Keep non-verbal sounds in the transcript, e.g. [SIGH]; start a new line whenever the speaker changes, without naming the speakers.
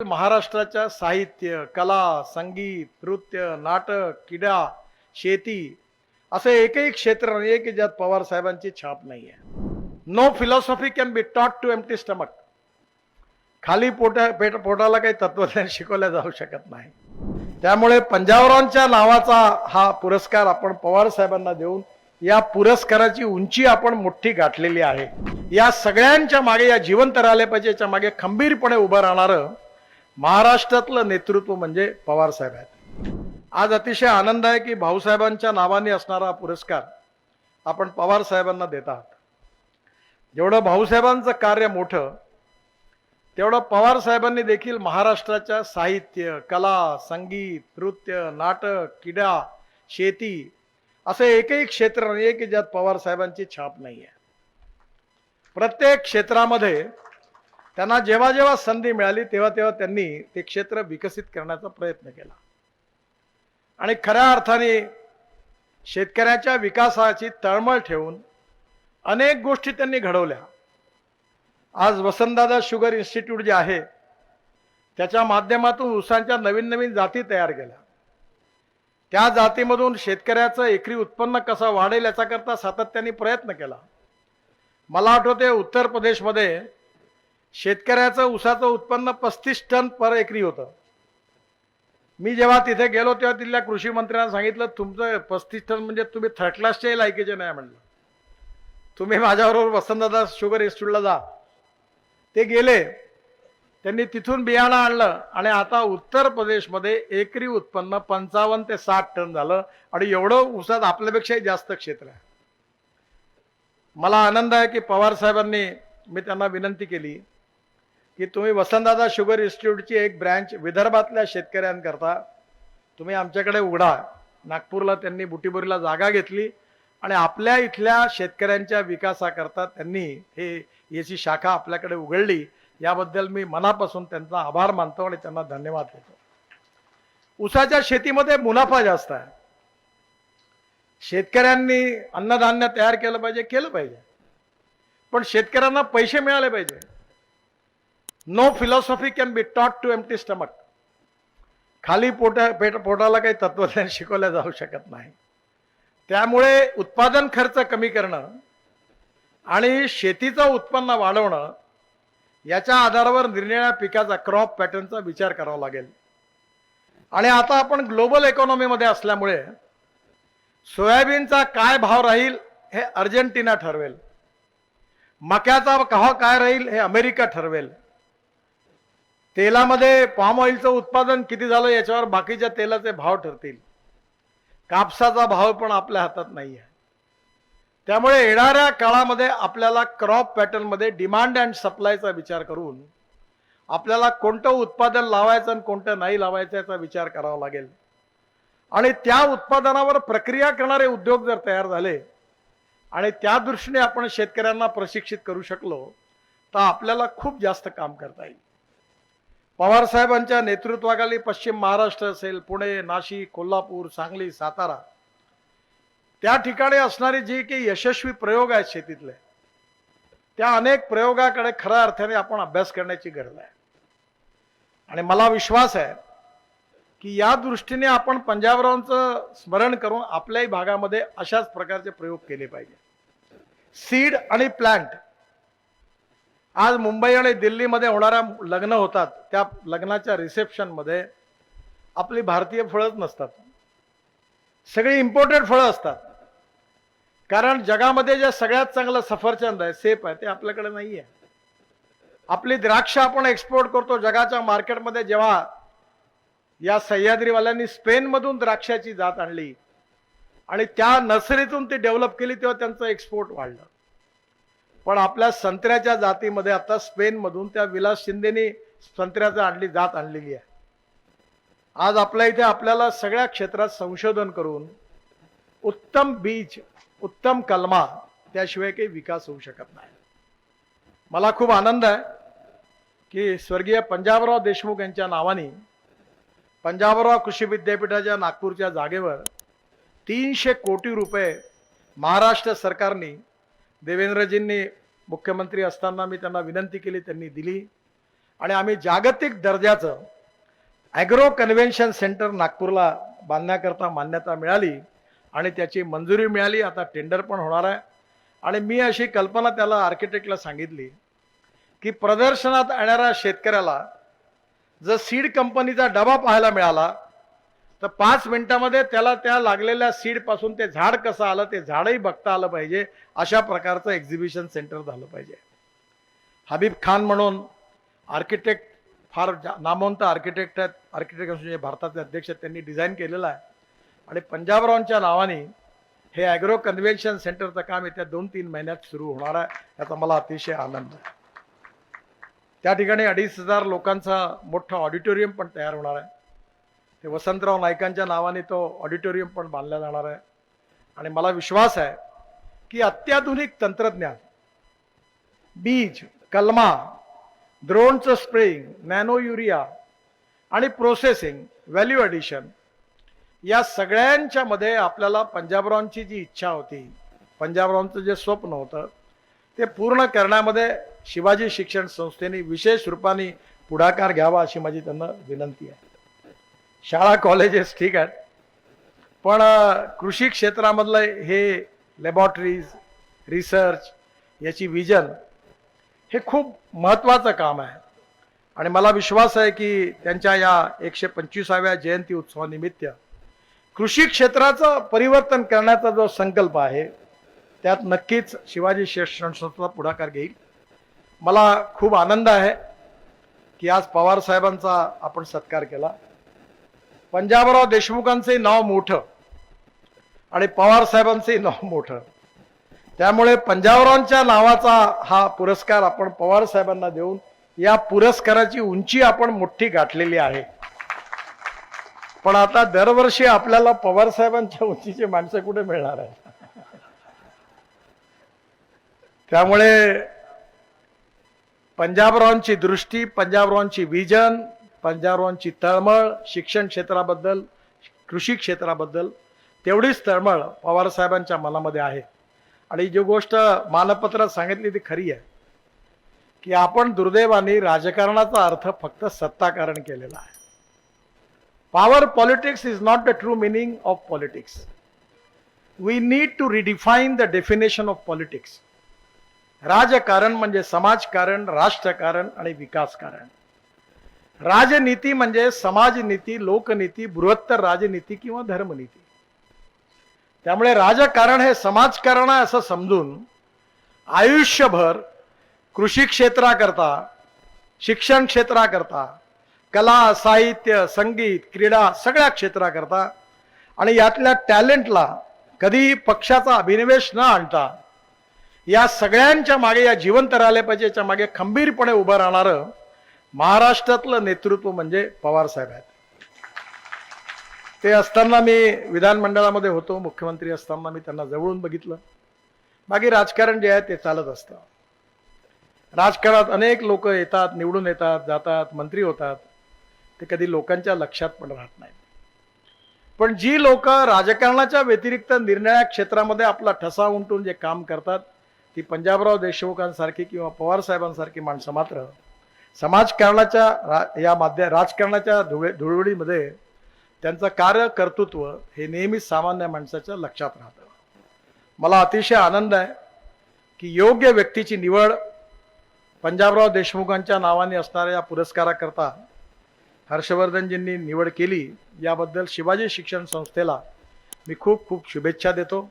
महाराष्ट्राच्या साहित्य कला संगीत नृत्य नाटक क्रीडा शेती असं एकही क्षेत्र नाही आहे की ज्यात पवार साहेबांची छाप नाही आहे no philosophy can be taught to empty stomach खाली पोटा पेट पोटाला काही तत्वज्ञान [LAUGHS] शिकवल्या जाऊ शकत नाही. त्यामुळे पंजाबरावांच्या नावाचा हा पुरस्कार आपण पवार साहेबांना देऊन या पुरस्काराची उंची आपण मोठी गाठलेली आहे. या सगळ्यांच्या मागे या जिवंत राहिले पाहिजे याच्या मागे खंबीरपणे उभं राहणारं महाराष्ट्रातलं नेतृत्व म्हणजे पवार साहेब आहेत. आज अतिशय आनंद आहे की भाऊसाहेबांच्या नावाने असणारा पुरस्कार आपण पवार साहेबांना देत आहात. जेवढं भाऊसाहेबांचं कार्य मोठं तेवढं पवार साहेबांनी देखील महाराष्ट्राच्या साहित्य कला संगीत नृत्य नाटक क्रीडा शेती असं एकही क्षेत्र नाही आहे की ज्यात पवार साहेबांची छाप नाही आहे प्रत्येक क्षेत्रामध्ये त्यांना जेव्हा जेव्हा संधी मिळाली तेव्हा तेव्हा त्यांनी ते क्षेत्र विकसित करण्याचा प्रयत्न केला. आणि खऱ्या अर्थाने शेतकऱ्याच्या विकासाची तळमळ ठेवून अनेक गोष्टी त्यांनी घडवल्या. आज वसंतदादा शुगर इन्स्टिट्यूट जे आहे त्याच्या माध्यमातून ऊसांच्या नवीन नवीन जाती तयार केल्या. त्या जातीमधून शेतकऱ्याचं एकरी उत्पन्न कसं वाढेल याच्याकरता सातत्याने प्रयत्न केला. मला आठवते उत्तर प्रदेशमध्ये शेतकऱ्याचं ऊसाचं उत्पन्न पस्तीस टन पर एकरी होतं. मी जेव्हा तिथे गेलो तेव्हा तिथल्या कृषी मंत्र्यांना सांगितलं तुमचं पस्तीस टन म्हणजे तुम्ही थर्ड क्लासच्याही लायकीचे नाही म्हणलं. तुम्ही माझ्याबरोबर वसंतदादा शुगर इन्स्टिट्यूटला जा. ते गेले. त्यांनी तिथून बियाणं आणलं आणि आता उत्तर प्रदेशमध्ये एकरी उत्पन्न पंचावन्न ते साठ टन झालं आणि एवढं ऊसात आपल्यापेक्षाही जास्त क्षेत्र आहे. मला आनंद आहे की पवार साहेबांनी मी त्यांना विनंती केली. की तुम्ही वसंतदादा शुगर इन्स्टिट्यूटची एक ब्रँच विदर्भातल्या शेतकऱ्यांकरता तुम्ही आमच्याकडे उघडा. नागपूरला त्यांनी बुटीबोरीला जागा घेतली आणि आपल्या इथल्या शेतकऱ्यांच्या विकासाकरता त्यांनी हे याची शाखा आपल्याकडे उघडली. याबद्दल मी मनापासून त्यांचा आभार मानतो आणि त्यांना धन्यवाद देतो. ऊसाच्या शेतीमध्ये मुनाफा जास्त आहे. शेतकऱ्यांनी अन्नधान्य तयार केलं पाहिजे केलं पाहिजे. पण शेतकऱ्यांना पैसे मिळाले पाहिजे. No philosophy can be taught to empty stomach खाली पोटा पेट पोटाला काही तत्वज्ञान [LAUGHS] शिकवल्या जाऊ शकत नाही. त्यामुळे उत्पादन खर्च कमी करणं आणि शेतीचं उत्पन्न वाढवणं याच्या आधारावर निरनिळ्या पिकाचा क्रॉप पॅटर्नचा विचार करावा लागेल. आणि आता आपण ग्लोबल इकॉनॉमीमध्ये असल्यामुळे सोयाबीनचा काय भाव राहील हे अर्जेंटिना ठरवेल. मक्याचा भाव काय राहील हे अमेरिका ठरवेल. तेलामध्ये पाम ऑइलचं उत्पादन किती झालं याच्यावर बाकीच्या तेलाचे भाव ठरतील. कापसाचा भाव पण आपल्या हातात नाही आहे त्यामुळे येणाऱ्या काळामध्ये आपल्याला क्रॉप पॅटर्नमध्ये डिमांड अँड सप्लायचा विचार करून आपल्याला कोणतं उत्पादन लावायचं आणि कोणतं नाही लावायचं याचा विचार करावा लागेल. आणि त्या उत्पादनावर प्रक्रिया करणारे उद्योग जर तयार झाले आणि त्या दृष्टीने आपण शेतकऱ्यांना प्रशिक्षित करू शकलो तर आपल्याला खूप जास्त काम करता येईल. पवार साहेबांच्या नेतृत्वाखाली पश्चिम महाराष्ट्र असेल पुणे नाशिक कोल्हापूर सांगली सातारा त्या ठिकाणी असणारे जे काही यशस्वी प्रयोग आहेत शेतीतले त्या अनेक प्रयोगाकडे खऱ्या अर्थाने आपण अभ्यास करण्याची गरज आहे. आणि मला विश्वास आहे की या दृष्टीने आपण पंजाबरावांचं स्मरण करून आपल्याही भागामध्ये अशाच प्रकारचे प्रयोग केले पाहिजे. सीड आणि प्लांट आज मुंबई आणि दिल्लीमध्ये होणाऱ्या लग्न होतात. त्या लग्नाच्या रिसेप्शनमध्ये आपली भारतीय फळंच नसतात. सगळी इम्पोर्टेड फळं असतात. कारण जगामध्ये जे सगळ्यात चांगलं सफरचंद आहे सेप आहे ते आपल्याकडे नाही आहे आपली द्राक्ष आपण एक्सपोर्ट करतो जगाच्या मार्केटमध्ये जेव्हा या सह्याद्रीवाल्यांनी स्पेनमधून द्राक्षाची जात आणली आणि त्या नर्सरीतून ती डेव्हलप केली तेव्हा त्यांचं एक्सपोर्ट वाढलं. पण आपल्या संत्र्याच्या जातीमध्ये आता स्पेनमधून त्या विलास शिंदेनी संत्र्याचं आणली जात आणलेली आहे. आज आपल्या इथे आपल्याला सगळ्या क्षेत्रात संशोधन करून उत्तम बीज उत्तम कलमा त्याशिवाय काही विकास होऊ शकत नाही. मला खूप आनंद आहे की स्वर्गीय पंजाबराव देशमुख यांच्या नावाने पंजाबराव कृषी विद्यापीठाच्या नागपूरच्या जागेवर तीनशे कोटी रुपये महाराष्ट्र सरकारने देवेंद्रजींनी मुख्यमंत्री असताना मी त्यांना विनंती केली त्यांनी दिली. आणि आम्ही जागतिक दर्जाचं ॲग्रो कन्व्हेन्शन सेंटर नागपूरला बांधण्याकरता मान्यता मिळाली आणि त्याची मंजुरी मिळाली. आता टेंडर पण होणार आहे. आणि मी अशी कल्पना त्याला आर्किटेक्टला सांगितली की प्रदर्शनात येणाऱ्या शेतकऱ्याला जर सीड कंपनीचा डबा पाहायला मिळाला तर पाच मिनिटामध्ये त्याला त्या लागलेल्या सीडपासून ते झाड कसं आलं ते झाडही बघता आलं पाहिजे. अशा प्रकारचं एक्झिबिशन सेंटर झालं पाहिजे. हबीब खान म्हणून आर्किटेक्ट फार जा- नामवंत आर्किटेक्ट आहेत. आर्किटेक्ट असोसिएशन भारताचे अध्यक्ष त्यांनी डिझाईन केलेलं आहे. आणि पंजाबरावांच्या नावाने हे ॲग्रो कन्व्हेन्शन सेंटरचं काम येत्या दोन तीन महिन्यात सुरू होणार आहे. याचा मला अतिशय आनंद आहे. त्या ठिकाणी अडीच हजार लोकांचा मोठं ऑडिटोरियम पण तयार होणार आहे. ते वसंतराव नाईकांच्या नावाने तो ऑडिटोरियम पण बांधला जाणार आहे. आणि मला विश्वास आहे की अत्याधुनिक तंत्रज्ञान बीज कलमा ड्रोनचं स्प्रेइंग नॅनो युरिया आणि प्रोसेसिंग व्हॅल्यू ॲडिशन या सगळ्यांच्या मध्ये आपल्याला पंजाबरावांची जी इच्छा होती पंजाबरावांचं जे स्वप्न होतं ते पूर्ण करण्यामध्ये शिवाजी शिक्षण संस्थेने विशेष रूपाने पुढाकार घ्यावा अशी माझी त्यांना विनंती आहे. शाळा कॉलेजेस ठीक आहेत पण कृषी क्षेत्रामधलं हे लॅबॉरेटरीज रिसर्च याची विजन हे खूप महत्त्वाचं काम आहे. आणि मला विश्वास आहे की त्यांच्या या एकशे पंचवीसाव्या जयंती उत्सवानिमित्त कृषी क्षेत्राचं परिवर्तन करण्याचा जो संकल्प आहे त्यात नक्कीच शिवाजी शिक्षण संस्था पुढाकार घेईल. मला खूप आनंद आहे की आज पवार साहेबांचा आपण सत्कार केला. पंजाबराव देशमुखांचे नाव मोठं आणि पवार साहेबांचंही नाव मोठं. त्यामुळे पंजाबरावांच्या नावाचा हा पुरस्कार आपण पवार साहेबांना देऊन या पुरस्काराची उंची आपण मोठी गाठलेली आहे. पण आता दरवर्षी आपल्याला पवार साहेबांच्या उंचीची माणसं कुठे मिळणार आहे त्यामुळे पंजाबरावांची दृष्टी पंजाबरावांची विजन पंजाबरावांची तळमळ शिक्षण क्षेत्राबद्दल कृषी क्षेत्राबद्दल तेवढीच तळमळ पवार साहेबांच्या मनामध्ये आहे. आणि जी गोष्ट मानपत्रात सांगितली ती खरी आहे. की आपण दुर्दैवाने राजकारणाचा अर्थ फक्त सत्ताकारण केलेला आहे. Power politics is not the true meaning of politics we need to redefine the definition of politics राजकारण म्हणजे समाजकारण राष्ट्रकारण आणि विकासकारण. राजनीती म्हणजे समाजनीती लोकनीती बृहत्तर राजनीती किंवा धर्मनीती. त्यामुळे राजकारण हे समाजकारण आहे असं समजून आयुष्यभर कृषी क्षेत्राकरता शिक्षण क्षेत्राकरता कला साहित्य संगीत क्रीडा सगळ्या क्षेत्राकरता आणि यातल्या टॅलेंटला कधी पक्षाचा अभिनिवेश न आणता या सगळ्यांच्या मागे या जिवंत राहिले पाहिजे याच्या मागे खंबीरपणे उभं राहणारं महाराष्ट्रातलं नेतृत्व म्हणजे पवार साहेब आहेत. ते असताना मी विधानमंडळामध्ये होतो मुख्यमंत्री असताना मी त्यांना जवळून बघितलं. बाकी राजकारण जे आहे ते चालत असतं. राजकारणात अनेक लोक येतात निवडून येतात जातात मंत्री होतात. ते कधी लोकांच्या लक्षात पण राहत नाहीत. पण जी लोक राजकारणाच्या व्यतिरिक्त निर्णया क्षेत्रामध्ये आपला ठसा उमटून जे काम करतात ती पंजाबराव देशमुखांसारखी किंवा पवार साहेबांसारखी माणसं मात्र समाजकारणाच्या रा या माध्य राजकारणाच्या धुळे धुळवडीमध्ये त्यांचं कार्य कर्तृत्व हे नेहमीच सामान्य माणसाच्या लक्षात राहतं. मला अतिशय आनंद आहे की योग्य व्यक्तीची निवड पंजाबराव देशमुखांच्या नावाने असणाऱ्या या पुरस्काराकरता हर्षवर्धनजींनी निवड केली. याबद्दल शिवाजी शिक्षण संस्थेला मी खूप खूप शुभेच्छा देतो.